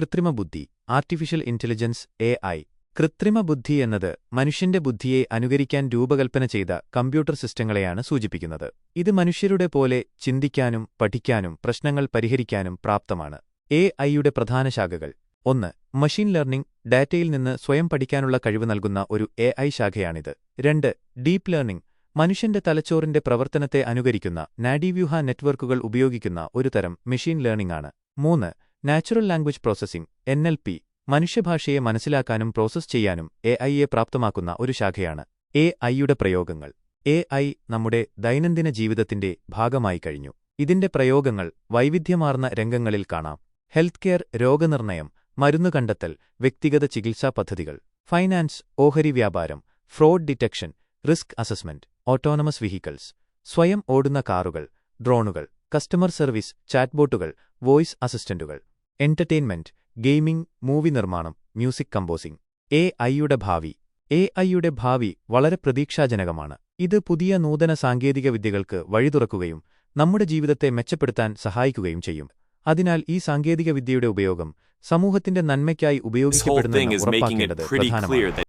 കൃത്രിമ ബുദ്ധി artificial intelligence A I കൃത്രിമ ബുദ്ധി എന്നത് മനുഷ്യന്റെ ബുദ്ധിയെ അനുകരിക്കാൻ രൂപകൽപ്പന ചെയ്ത കമ്പ്യൂട്ടർ സിസ്റ്റങ്ങളെയാണ് സൂചിപ്പിക്കുന്നത്. ഇത് മനുഷ്യരുടെ പോലെ ചിന്തിക്കാനും പഠിക്കാനും പ്രശ്നങ്ങൾ പരിഹരിക്കാനും പ്രാപ്തമാണ്. എ ഐയുടെ പ്രധാന ശാഖകൾ. ഒന്ന് മഷീൻ ലേർണിംഗ് ഡാറ്റയിൽ നിന്ന് സ്വയം പഠിക്കാനുള്ള കഴിവ് നൽകുന്ന ഒരു എ ഐ ശാഖയാണിത്. രണ്ട് ഡീപ് ലേർണിംഗ് മനുഷ്യന്റെ തലച്ചോറിന്റെ പ്രവർത്തനത്തെ അനുകരിക്കുന്ന നാഡീവ്യൂഹ നെറ്റ്വർക്കുകൾ ഉപയോഗിക്കുന്ന ഒരു തരം മെഷീൻ ആണ്. മൂന്ന് natural language processing N L P മനുഷ്യഭാഷയെ മനസ്സിലാക്കാനും പ്രോസസ്സ് ചെയ്യാനും എ ഐയെ പ്രാപ്തമാക്കുന്ന ഒരു ശാഖയാണ് എ ഐയുടെ പ്രയോഗങ്ങൾ. എ ഐ നമ്മുടെ ദൈനംദിന ജീവിതത്തിന്റെ ഭാഗമായി കഴിഞ്ഞു. ഇതിന്റെ പ്രയോഗങ്ങൾ വൈവിധ്യമാർന്ന രംഗങ്ങളിൽ കാണാം. ഹെൽത്ത് കെയർ രോഗനിർണയം മരുന്ന് കണ്ടെത്തൽ വ്യക്തിഗത ചികിത്സാ പദ്ധതികൾ ഫൈനാൻസ് ഓഹരി വ്യാപാരം fraud detection risk assessment autonomous vehicles സ്വയം ഓടുന്ന കാറുകൾ ഡ്രോണുകൾ കസ്റ്റമർ സർവീസ് ചാറ്റ്ബോട്ടുകൾ വോയിസ് അസിസ്റ്റന്റുകൾ എന്റർടൈൻമെന്റ് ഗെയിമിംഗ് മൂവി നിർമ്മാണം മ്യൂസിക് കമ്പോസിംഗ് എ ഐയുടെ ഭാവി. എ ഐയുടെ ഭാവി വളരെ പ്രതീക്ഷാജനകമാണ്. ഇത് പുതിയ നൂതന സാങ്കേതിക വിദ്യകൾക്ക് വഴിതുറക്കുകയും നമ്മുടെ ജീവിതത്തെ മെച്ചപ്പെടുത്താൻ സഹായിക്കുകയും ചെയ്യും. അതിനാൽ ഈ സാങ്കേതിക വിദ്യയുടെ ഉപയോഗം സമൂഹത്തിന്റെ നന്മയ്ക്കായി This